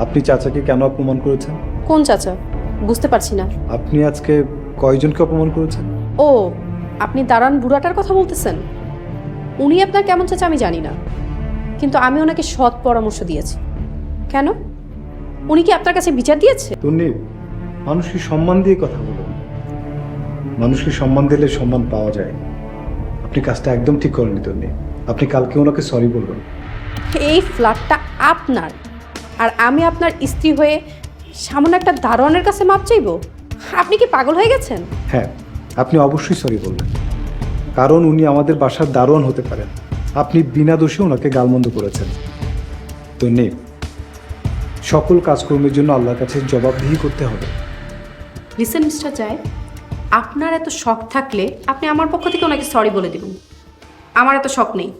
আপনি চাচাকে কেন অপমান করেছেন? কোন চাচা? বুঝতে পারছি না। আপনি আজকে কয়জনকে অপমান করেছেন? ও আপনি দাঁড়ান বুড়াটার কথা বলতেছেন? উনি আপনার কেমন চাচা আমি জানি না। কিন্তু আমি ওনাকে সৎ পরামর্শ দিয়েছি। কেন? উনি কি আপনার কাছে বিচার দিয়েছে? তন্নি মানুষকে সম্মান দিয়ে কথা বলুন। মানুষকে সম্মান দিলে সম্মান পাওয়া যায়। আপনি কাজটা একদম ঠিক করেননি তন্নি। আপনি কালকে ওনাকে সরি বলবেন। এই ফ্ল্যাটটা আপনার। আর আমি আপনার স্ত্রী হয়ে সামান্য একটা দারোয়ানের কাছে মাপ চাইব? আপনি কি পাগল হয়ে গেছেন? হ্যাঁ আপনি অবশ্যই সরি বলবেন। কারণ উনি আমাদের বাসার দারোয়ান হতে পারেন। আপনি বিনা দোষে ওনাকে গালমন্দ করেছেন। তন্নি সকল কাজকর্মের জন্য আল্লাহর কাছে জবাবদিহি করতে হবে। লিসেন মিস্টার জয় আপনার এত শখ থাকলে আপনি আমার পক্ষ থেকে ওনাকে সরি বলে দেবেন। আমার এত শখ নেই।